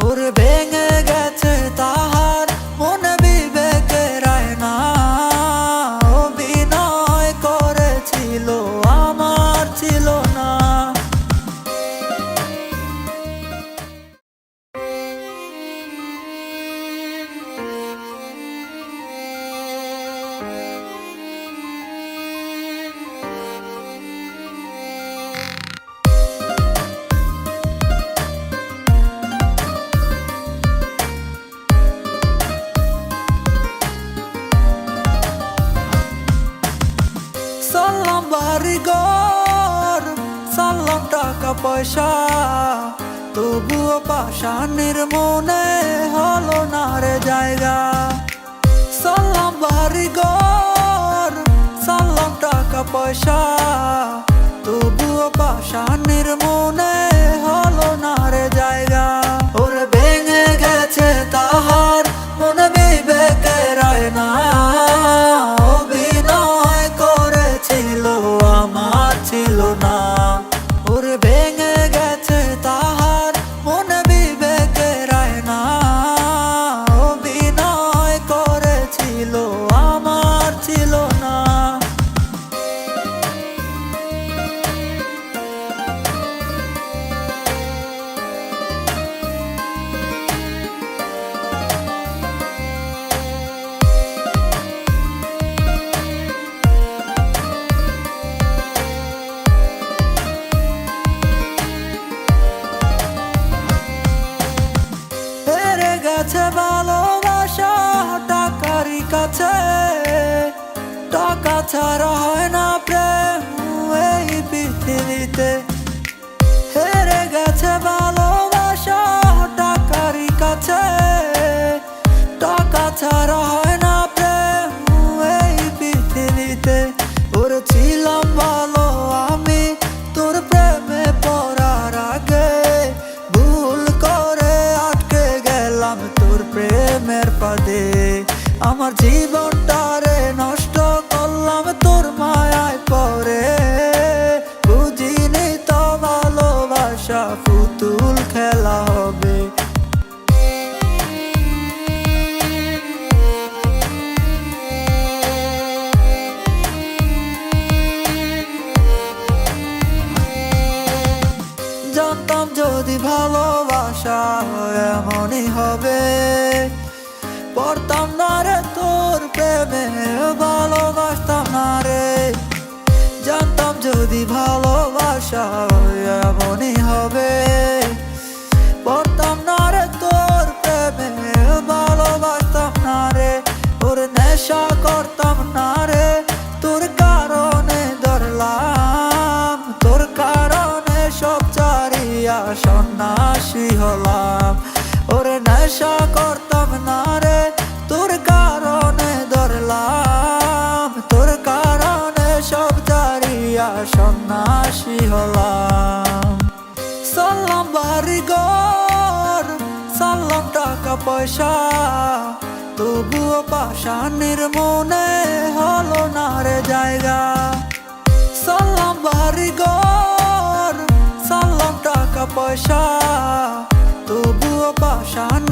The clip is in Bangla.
ওরে ভেঙে সাল্লাম বাড়িঘর সাল্লাম টাকা, পয়সা। তবুও পাশানের মনে হলো না রে জায়গা। সাল্লাম বাড়িঘর সাল্লাম টাকা, পয়সা। তবুও পাশানের মনে ছাড়া হয় না প্রেম এই পৃথিবীতে। হেরে গেছে ভালোবাসা টাকারই কাছে। টাকা ছাড়া হয় না প্রেম এই পৃথিবীতে। ওরে ছিলাম ভালো আমি তোর প্রেমে পড়ার আগে। ভুল করে আটকে গেলাম তোর প্রেমের পাদে আমার জীবনটারে ভালোবাসা এমনই হবে। পড়তাম না রে তোর প্রেমে, ভালোবাসতাম না রে। জানতাম যদি ভালোবাসা এমনই হবে। চারিয়া সন্ন্যাসী হলাম। ওরে নেশা করতাম না রে, তোর কারণে ধরলাম। তোর কারণে সব সন্ন্যাসী হলাম। সাল্লাম সাল্লাম টাকা পয়সা। তবুও পাশানের মনে হলো না রে জায়গা। সাল্লাম বাড়িঘর তবুও